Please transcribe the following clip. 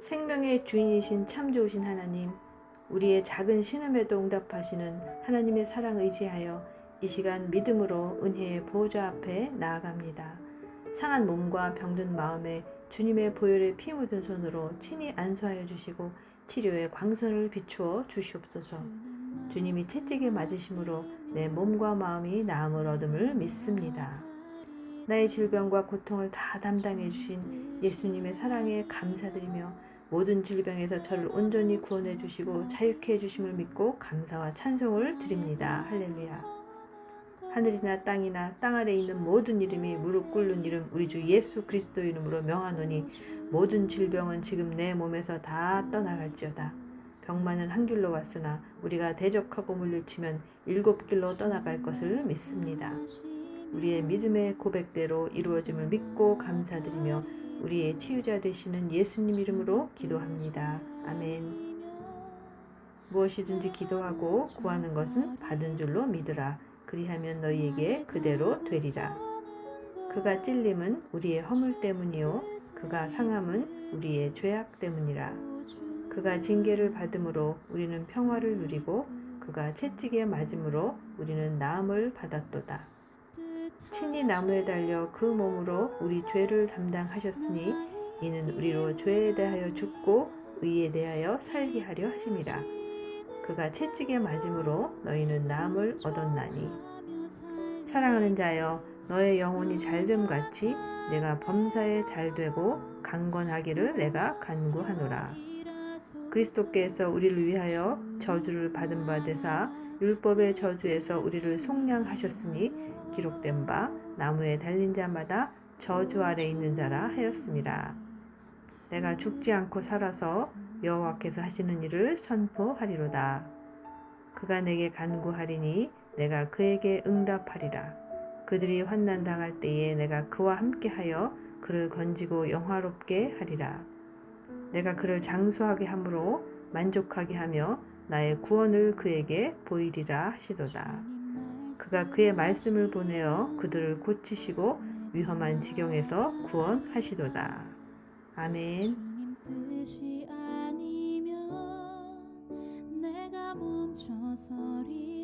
생명의 주인이신 참 좋으신 하나님, 우리의 작은 신음에도 응답하시는 하나님의 사랑 의지하여 이 시간 믿음으로 은혜의 보호자 앞에 나아갑니다. 상한 몸과 병든 마음에 주님의 보혈의 피 묻은 손으로 친히 안수하여 주시고 치료의 광선을 비추어 주시옵소서. 주님이 채찍에 맞으심으로 내 몸과 마음이 나음을 얻음을 믿습니다. 나의 질병과 고통을 다 담당해 주신 예수님의 사랑에 감사드리며 모든 질병에서 저를 온전히 구원해 주시고 자유케 해 주심을 믿고 감사와 찬송을 드립니다. 할렐루야. 하늘이나 땅이나 땅 아래 있는 모든 이름이 무릎 꿇는 이름 우리 주 예수 그리스도 이름으로 명하노니 모든 질병은 지금 내 몸에서 다 떠나갈지어다. 병만은 한 길로 왔으나 우리가 대적하고 물리치면 일곱 길로 떠나갈 것을 믿습니다. 우리의 믿음의 고백대로 이루어짐을 믿고 감사드리며 우리의 치유자 되시는 예수님 이름으로 기도합니다. 아멘. 무엇이든지 기도하고 구하는 것은 받은 줄로 믿으라. 그리하면 너희에게 그대로 되리라. 그가 찔림은 우리의 허물 때문이요 그가 상함은 우리의 죄악 때문이라. 그가 징계를 받음으로 우리는 평화를 누리고 그가 채찍에 맞음으로 우리는 나음을 받았도다. 친히 나무에 달려 그 몸으로 우리 죄를 담당하셨으니 이는 우리로 죄에 대하여 죽고 의에 대하여 살게 하려 하심이라. 그가 채찍에 맞음으로 너희는 나음을 얻었나니. 사랑하는 자여 너의 영혼이 잘됨 같이 내가 범사에 잘되고 강건하기를 내가 간구하노라. 그리스도께서 우리를 위하여 저주를 받은 바 되사 율법의 저주에서 우리를 속량하셨으니 기록된 바 나무에 달린 자마다 저주 아래 있는 자라 하였습니다. 내가 죽지 않고 살아서 여호와께서 하시는 일을 선포하리로다. 그가 내게 간구하리니 내가 그에게 응답하리라. 그들이 환난 당할 때에 내가 그와 함께하여 그를 건지고 영화롭게 하리라. 내가 그를 장수하게 함으로 만족하게 하며 나의 구원을 그에게 보이리라 하시도다. 그가 그의 말씀을 보내어 그들을 고치시고 위험한 지경에서 구원하시도다. 아멘. 멈춰서리